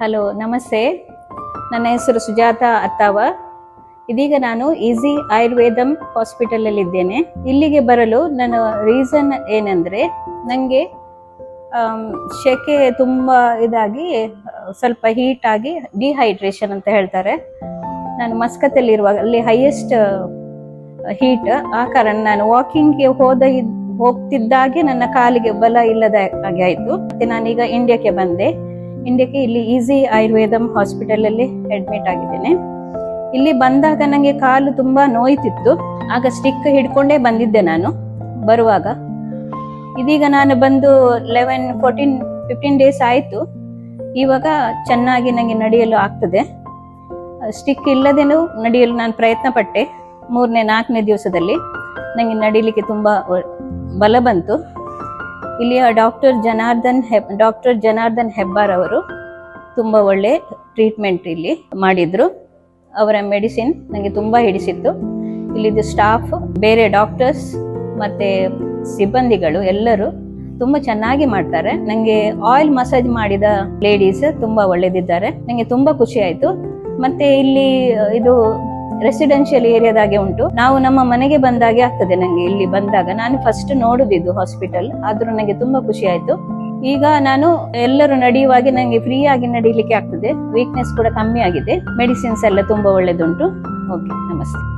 Hello, ನಮಸ್ತೆ. ನನ್ನ ಹೆಸರು ಸುಜಾತ ಅತ್ತಾವ. ಇದೀಗ ನಾನು ಈಸಿ ಆಯುರ್ವೇದಂ ಹಾಸ್ಪಿಟಲಲ್ಲಿ ಇದ್ದೇನೆ ಇಲ್ಲಿಗೆ ಬರಲು ನನ್ನ ರೀಸನ್ ಏನಂದ್ರೆ ನನಗೆ ಶೆಕೆ ತುಂಬ ಇದಾಗಿ, ಸ್ವಲ್ಪ ಹೀಟ್ ಆಗಿ ಡಿಹೈಡ್ರೇಷನ್ ಅಂತ ಹೇಳ್ತಾರೆ. ನಾನು ಮಸ್ಕತ್ತಲ್ಲಿರುವಾಗ ಅಲ್ಲಿ ಹೈಯೆಸ್ಟ್, ಹೀಟ್. ಆ ಕಾರಣ ನಾನು ವಾಕಿಂಗ್ಗೆ ಹೋದ ಹೋಗ್ತಿದ್ದಾಗೆ ನನ್ನ ಕಾಲಿಗೆ ಬಲ ಇಲ್ಲದ ಹಾಗೆ ಆಯಿತು. ಮತ್ತೆ ನಾನೀಗ ಇಂಡಿಯಾಕ್ಕೆ ಬಂದೆ. ಇಂಡಿಯಾಕ್ಕೆ ಇಲ್ಲಿ ಈಸಿ ಆಯುರ್ವೇದಂ ಹಾಸ್ಪಿಟಲಲ್ಲಿ ಅಡ್ಮಿಟ್ ಆಗಿದ್ದೇನೆ. ಇಲ್ಲಿ ಬಂದಾಗ ನನಗೆ ಕಾಲು ತುಂಬಾ ನೋಯ್ತಿತ್ತು. ಆಗ ಸ್ಟಿಕ್ ಹಿಡ್ಕೊಂಡೇ ಬಂದಿದ್ದೆ ನಾನು ಬರುವಾಗ. ಇದೀಗ ನಾನು ಬಂದು ಲೆವೆನ್ ಫೋರ್ಟೀನ್ ಫಿಫ್ಟೀನ್ ಡೇಸ್ ಆಯಿತು. ಇವಾಗ ಚೆನ್ನಾಗಿ ನನಗೆ ನಡೆಯಲು ಆಗ್ತದೆ. ಸ್ಟಿಕ್ ಇಲ್ಲದೇನೂ ನಡೆಯಲು ನಾನು ಪ್ರಯತ್ನ ಪಟ್ಟೆ ಮೂರನೇ, ನಾಲ್ಕನೇ ದಿವಸದಲ್ಲಿ ನನಗೆ ನಡೀಲಿಕ್ಕೆ ತುಂಬ ಬಲ ಬಂತು. ಇಲ್ಲಿಯ ಡಾಕ್ಟರ್ ಜನಾರ್ದನ್ ಹೆಬ್, ಡಾಕ್ಟರ್ ಜನಾರ್ದನ್ ಹೆಬ್ಬಾರ್ ಅವರು ತುಂಬ ಒಳ್ಳೆ ಟ್ರೀಟ್ಮೆಂಟ್ ಇಲ್ಲಿ ಮಾಡಿದ್ರು. ಅವರ ಮೆಡಿಸಿನ್ ನನಗೆ ತುಂಬ ಹಿಡಿಸಿತ್ತು. ಇಲ್ಲಿದ್ದು ಸ್ಟಾಫ್, ಬೇರೆ ಡಾಕ್ಟರ್ಸ್ ಮತ್ತೆ ಸಿಬ್ಬಂದಿಗಳು ಎಲ್ಲರೂ ತುಂಬ ಚೆನ್ನಾಗಿ ಮಾಡ್ತಾರೆ. ನನಗೆ ಆಯಿಲ್ ಮಸಾಜ್ ಮಾಡಿದ ಲೇಡೀಸ್ ತುಂಬ ಒಳ್ಳೆದಿದ್ದಾರೆ. ನನಗೆ ತುಂಬ ಖುಷಿ ಆಯಿತು. ಮತ್ತೆ ಇಲ್ಲಿ ಇದು ರೆಸಿಡೆನ್ಷಿಯಲ್ ಏರಿಯಾದಾಗೆ ಉಂಟು. ನಾವು ನಮ್ಮ ಮನೆಗೆ ಬಂದಾಗೆ ಆಗ್ತದೆ ನಂಗೆ ಇಲ್ಲಿ ಬಂದಾಗ. ನಾನು ಫಸ್ಟ್ ನೋಡುದಿದ್ದು ಹಾಸ್ಪಿಟಲ್ ಆದ್ರೂ ನನಗೆ ತುಂಬಾ ಖುಷಿ ಆಯ್ತು. ಈಗ ನಾನು ಎಲ್ಲರೂ ನಡೆಯುವಾಗೆ ನನಗೆ ಫ್ರೀ ಆಗಿ ನಡೀಲಿಕ್ಕೆ ಆಗ್ತದೆ. ವೀಕ್ನೆಸ್ ಕೂಡ ಕಮ್ಮಿ ಆಗಿದೆ. ಮೆಡಿಸಿನ್ಸ್ ಎಲ್ಲ ತುಂಬಾ ಒಳ್ಳೆದುಂಟು. ಓಕೆ ನಮಸ್ತೆ.